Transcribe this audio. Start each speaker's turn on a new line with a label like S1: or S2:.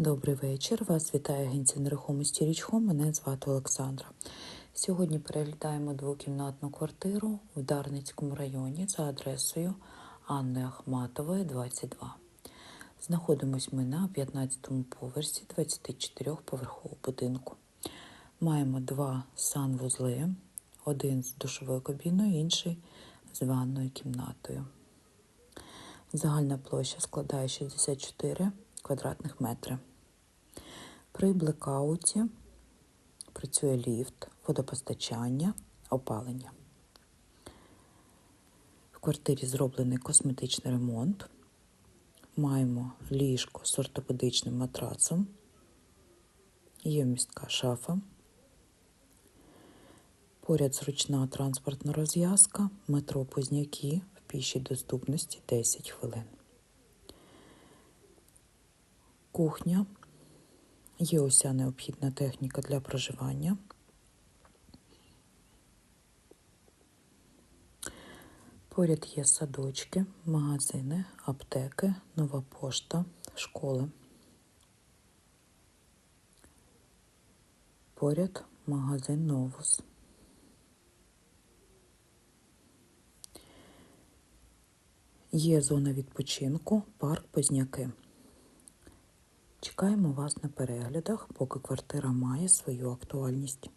S1: Добрий вечір. Вас вітає агенція нерухомості Річхом. Мене звати Олександра. Сьогодні переглядаємо двокімнатну квартиру в Дарницькому районі за адресою Анни Ахматової, 22. Знаходимось ми на 15-му поверсі 24-поверхового будинку. Маємо два санвузли, один з душовою кабіною, інший з ванною кімнатою. Загальна площа складає 64 квадратних метри. При блекауті працює ліфт, водопостачання, опалення. В квартирі зроблений косметичний ремонт. Маємо ліжко з ортопедичним матрацом. Є вмістка шафа. Поряд зручна транспортна розв'язка, метро Позняки в пішій доступності 10 хвилин. Кухня. Є уся необхідна техніка для проживання. Поряд є садочки, магазини, аптеки, нова пошта, школи. Поряд магазин Новус. Є зона відпочинку, парк Позняки. Чекаємо вас на переглядах, поки квартира має свою актуальність.